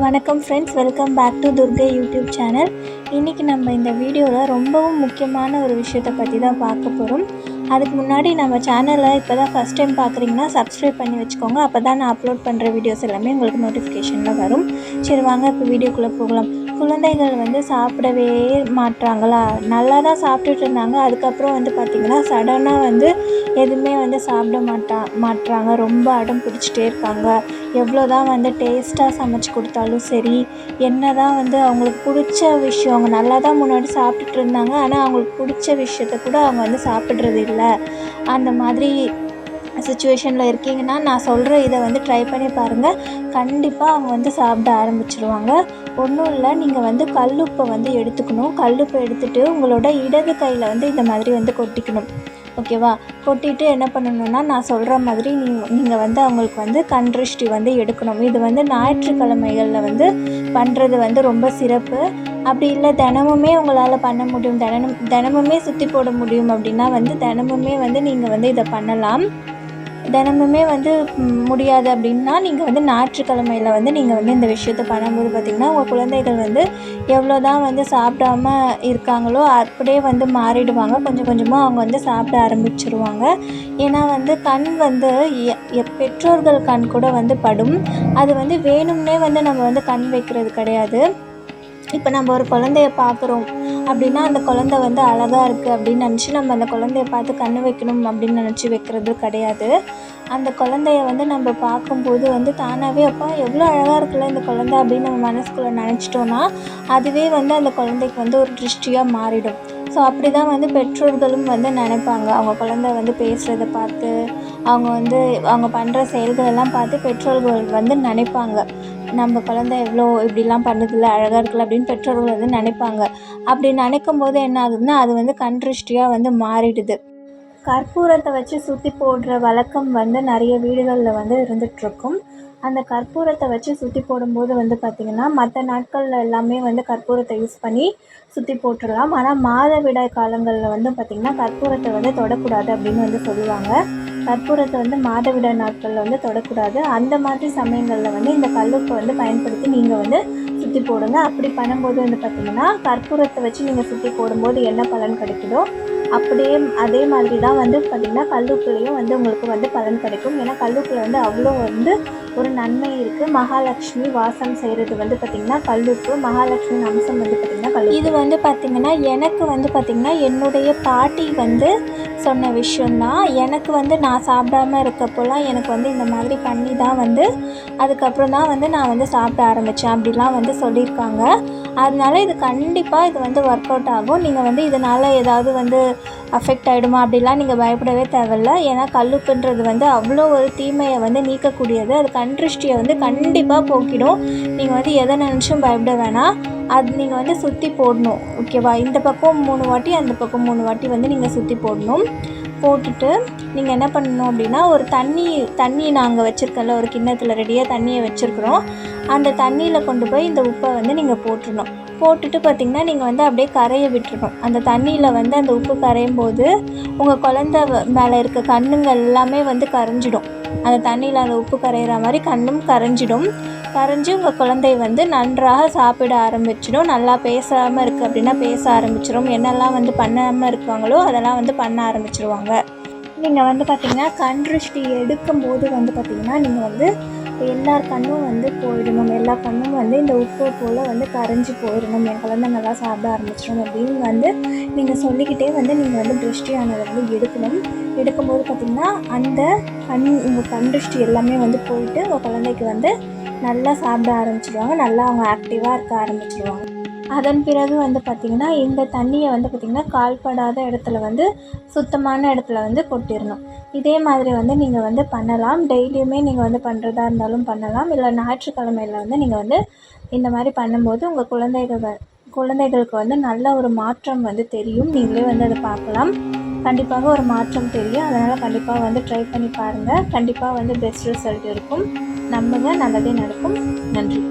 வணக்கம் friends welcome back to Durgai YouTube channel இன்றைக்கி நம்ம இந்த வீடியோவில் ரொம்பவும் முக்கியமான ஒரு விஷயத்தை பற்றி தான் பார்க்க போகிறோம் அதுக்கு முன்னாடி நம்ம சேனலை இப்போ தான் ஃபஸ்ட் டைம் பார்க்குறீங்கன்னா சப்ஸ்கிரைப் பண்ணி வச்சுக்கோங்க. அப்போ தான் நான் அப்லோட் பண்ணுற வீடியோஸ் எல்லாமே உங்களுக்கு நோட்டிஃபிகேஷனில் வரும். சரி வாங்க இப்போ வீடியோக்குள்ளே போகலாம். குழந்தைகள் வந்து சாப்பிடவே மாட்றாங்களா? நல்லா தான் சாப்பிட்டுட்டு இருந்தாங்க அதுக்கப்புறம் வந்து பார்த்திங்கன்னா சடனாக வந்து எதுவுமே வந்து சாப்பிட மாட்டா மாட்றாங்க. ரொம்ப அடம் பிடிச்சிட்டே இருக்காங்க. எவ்வளோ தான் வந்து டேஸ்ட்டாக சமைச்சு கொடுத்தாலும் சரி என்ன தான் வந்து அவங்களுக்கு பிடிச்ச விஷயம் அவங்க நல்லா தான் முன்னாடி சாப்பிட்டுட்டு இருந்தாங்க ஆனால் அவங்களுக்கு பிடிச்ச விஷயத்த கூட அவங்க வந்து சாப்பிட்றது இல்லை. அந்த மாதிரி சுச்சுவேஷனில் இருக்கீங்கன்னா நான் சொல்கிற இதை வந்து ட்ரை பண்ணி பாருங்கள் கண்டிப்பாக அவங்க வந்து சாப்பிட ஆரம்பிச்சிருவாங்க. ஒன்றும் இல்லை நீங்கள் வந்து கல்லுப்பை வந்து எடுத்துக்கணும். கல்லுப்பை எடுத்துகிட்டு உங்களோட இடது கையில் வந்து இந்த மாதிரி வந்து கொட்டிக்கணும். ஓகேவா கொட்டிட்டு என்ன பண்ணணும்னா நான் சொல்கிற மாதிரி நீங்கள் நீங்கள் வந்து அவங்களுக்கு வந்து கண்திருஷ்டி வந்து எடுக்கணும். இது வந்து ஞாயிற்றுக்கிழமைகளில் வந்து பண்ணுறது வந்து ரொம்ப சிறப்பு. அப்படி இல்லை தினமுமே உங்களால் பண்ண முடியும். தினம் தினமுமே சுற்றி போட முடியும் அப்படின்னா வந்து தினமுமே வந்து நீங்கள் வந்து இதை பண்ணலாம். தினமுமே வந்து முடியாது அப்படின்னா நீங்கள் வந்து ஞாயிற்றுக்கிழமையில் வந்து நீங்கள் வந்து இந்த விஷயத்த பண்ணும்போது பார்த்திங்கன்னா உங்கள் குழந்தைகள் வந்து எவ்வளோ தான் வந்து சாப்பிடாம இருக்காங்களோ அப்படியே வந்து மாறிடுவாங்க. கொஞ்சம் கொஞ்சமாக அவங்க வந்து சாப்பிட ஆரம்பிச்சிருவாங்க. ஏன்னா வந்து கண் வந்து பெற்றோர்கள் கண் கூட வந்து படும். அது வந்து வேணும்னே வந்து நம்ம வந்து கண் வைக்கிறது கிடையாது. இப்போ நம்ம ஒரு குழந்தைய பார்க்குறோம் அப்படின்னா அந்த குழந்த வந்து அழகாக இருக்குது அப்படின்னு நினச்சி நம்ம அந்த குழந்தைய பார்த்து கண்ணு வைக்கணும் அப்படின்னு நினச்சி வைக்கிறது கிடையாது. அந்த குழந்தைய வந்து நம்ம பார்க்கும்போது வந்து தானாகவே அப்பா எவ்வளோ அழகாக இருக்குல்ல இந்த குழந்த அப்படின்னு நம்ம மனசுக்குள்ளே நினச்சிட்டோன்னா அதுவே வந்து அந்த குழந்தைக்கு வந்து ஒரு திருஷ்டியாக மாறிடும். ஸோ அப்படி தான் வந்து பெற்றோர்களும் வந்து நினைப்பாங்க. அவங்க குழந்த வந்து பேசுகிறத பார்த்து அவங்க வந்து அவங்க பண்ணுற செயல்களெல்லாம் பார்த்து பெற்றோர்கள் வந்து நினைப்பாங்க. நம்ம குழந்த எவ்வளோ இப்படிலாம் பண்ணுதில்ல அழகாக இருக்குல்ல அப்படின்னு பெற்றோர்கள் வந்து நினைப்பாங்க. அப்படி நினைக்கும் போது என்ன ஆகுதுன்னா அது வந்து கண் திருஷ்டியாக வந்து மாறிடுது. கற்பூரத்தை வச்சு சுற்றி போடுற வழக்கம் வந்து நிறைய வீடுகளில் வந்து இருந்துகிட்ருக்கும். அந்த கற்பூரத்தை வச்சு சுற்றி போடும்போது வந்து பார்த்திங்கன்னா மற்ற நாட்களில் எல்லாமே வந்து கற்பூரத்தை யூஸ் பண்ணி சுற்றி போட்டுடலாம். ஆனால் மாதவிடாய் காலங்களில் வந்து பார்த்திங்கன்னா கற்பூரத்தை வந்து தொடக்கூடாது அப்படின்னு வந்து சொல்லுவாங்க. கற்பூரத்தை வந்து மாதவிட நாட்களில் வந்து தொடக்கூடாது. அந்த மாதிரி சமயங்களில் வந்து இந்த கல்லுப்பை வந்து பயன்படுத்தி நீங்கள் வந்து சுற்றி போடுங்க. அப்படி பண்ணும்போது வந்து பார்த்திங்கன்னா கற்பூரத்தை வச்சு நீங்கள் சுற்றி போடும்போது என்ன பலன் கிடைக்குதோ அப்படியே அதே மாதிரி தான் வந்து பார்த்திங்கன்னா கல்லுப்புலேயும் வந்து உங்களுக்கு வந்து பலன் கிடைக்கும். ஏன்னா கல்லுப்பில் வந்து அவ்வளோ வந்து ஒரு நன்மை இருக்குது மகாலட்சுமி வாசம் செய்கிறது வந்து பார்த்திங்கன்னா கல்லுப்பு மகாலட்சுமி அம்சம் வந்து பார்த்திங்கன்னா கல் இது வந்து பார்த்திங்கன்னா எனக்கு வந்து பார்த்திங்கன்னா என்னுடைய பாட்டி வந்து சொன்ன விஷயந்தான் எனக்கு வந்து நான் சாப்பிடாம இருக்கப்போலாம் எனக்கு வந்து இந்த மாதிரி பண்ணி தான் வந்து அதுக்கப்புறம் தான் வந்து நான் வந்து சாப்பிட ஆரம்பித்தேன் அப்படிலாம் வந்து சொல்லியிருக்காங்க. அதனால இது கண்டிப்பாக இது வந்து ஒர்க் அவுட் ஆகும். நீங்கள் வந்து இதனால் ஏதாவது வந்து அஃபெக்ட் ஆகிடுமா அப்படிலாம் நீங்கள் பயப்படவே தேவையில்ல. ஏன்னா கல்லுப்புன்றது வந்து அவ்வளோ ஒரு தீமையை வந்து நீக்கக்கூடியது. அது கண்திருஷ்டியை வந்து கண்டிப்பாக போக்கிடும். நீங்கள் வந்து எதை நினச்சும் பயப்பட வேணாம். அது நீங்கள் வந்து சுற்றி போடணும். ஓகேவா? இந்த பக்கம் மூணு வாட்டி அந்த பக்கம் மூணு வாட்டி வந்து நீங்கள் சுற்றி போடணும். போட்டுட்டு நீங்கள் என்ன பண்ணணும் அப்படின்னா ஒரு தண்ணி தண்ணி நாங்கள் வச்சுருக்கல ஒரு கிண்ணத்தில் ரெடியாக தண்ணியை வச்சுருக்குறோம். அந்த தண்ணியில் கொண்டு போய் இந்த உப்பை வந்து நீங்கள் போட்டுடணும். போட்டுட்டு பார்த்திங்கன்னா நீங்கள் வந்து அப்படியே கரைய விட்டுருணும் அந்த தண்ணியில் வந்து அந்த உப்பு கரையும் போது உங்கள் குழந்த மேலே இருக்க கண்ணுங்கள் எல்லாமே வந்து கரைஞ்சிடும். அந்த தண்ணியில் அந்த உப்பு கரையிற மாதிரி கண்ணும் கரைஞ்சிடும். கரைஞ்சி உங்கள் குழந்தை வந்து நன்றாக சாப்பிட ஆரம்பிச்சிடும். நல்லா பேசாமல் இருக்குது அப்படின்னா பேச ஆரம்பிச்சிடும். என்னெல்லாம் வந்து பண்ணாமல் இருக்காங்களோ அதெல்லாம் வந்து பண்ண ஆரம்பிச்சிருவாங்க. நீங்கள் வந்து பார்த்திங்கன்னா கண் திருஷ்டி எடுக்கும்போது வந்து பார்த்திங்கன்னா நீங்கள் வந்து எல்லார் கண்ணும் வந்து போயிடணும். எல்லா கண்ணும் வந்து இந்த உப்பு போல் வந்து கரைஞ்சி போயிடணும். என் குழந்த நல்லா சாப்பிட ஆரம்பிச்சிடும். அப்படின்னு வந்து நீங்கள் சொல்லிக்கிட்டே வந்து நீங்கள் வந்து திருஷ்டியானதை வந்து எடுக்கணும். எடுக்கும்போது பார்த்திங்கன்னா அந்த கண் உங்கள் கண் திருஷ்டி எல்லாமே வந்து போயிட்டு உங்கள் குழந்தைக்கு வந்து நல்லா சாப்பிட ஆரம்பிச்சிடுவாங்க. நல்லா அவங்க ஆக்டிவாக இருக்க ஆரம்பிச்சிடுவாங்க. அதன் பிறகு வந்து பார்த்திங்கன்னா இந்த தண்ணியை வந்து பார்த்திங்கன்னா கால்படாத இடத்துல வந்து சுத்தமான இடத்துல வந்து கொட்டிடணும். இதே மாதிரி வந்து நீங்கள் வந்து பண்ணலாம். டெய்லியுமே நீங்கள் வந்து பண்ணுறதா இருந்தாலும் பண்ணலாம். இல்லை ஞாயிற்றுக்கிழமையில் வந்து நீங்கள் வந்து இந்த மாதிரி பண்ணும்போது உங்கள் குழந்தைகள் குழந்தைகளுக்கு வந்து நல்ல ஒரு மாற்றம் வந்து தெரியும். நீங்களே வந்து அதை பார்க்கலாம். கண்டிப்பாக ஒரு மாற்றம் தெரியும். அதனால் கண்டிப்பாக வந்து ட்ரை பண்ணி பாருங்கள் கண்டிப்பாக வந்து பெஸ்ட் ரிசல்ட் இருக்கும். நம்புங்க. நல்லதே நடக்கும். நன்றி.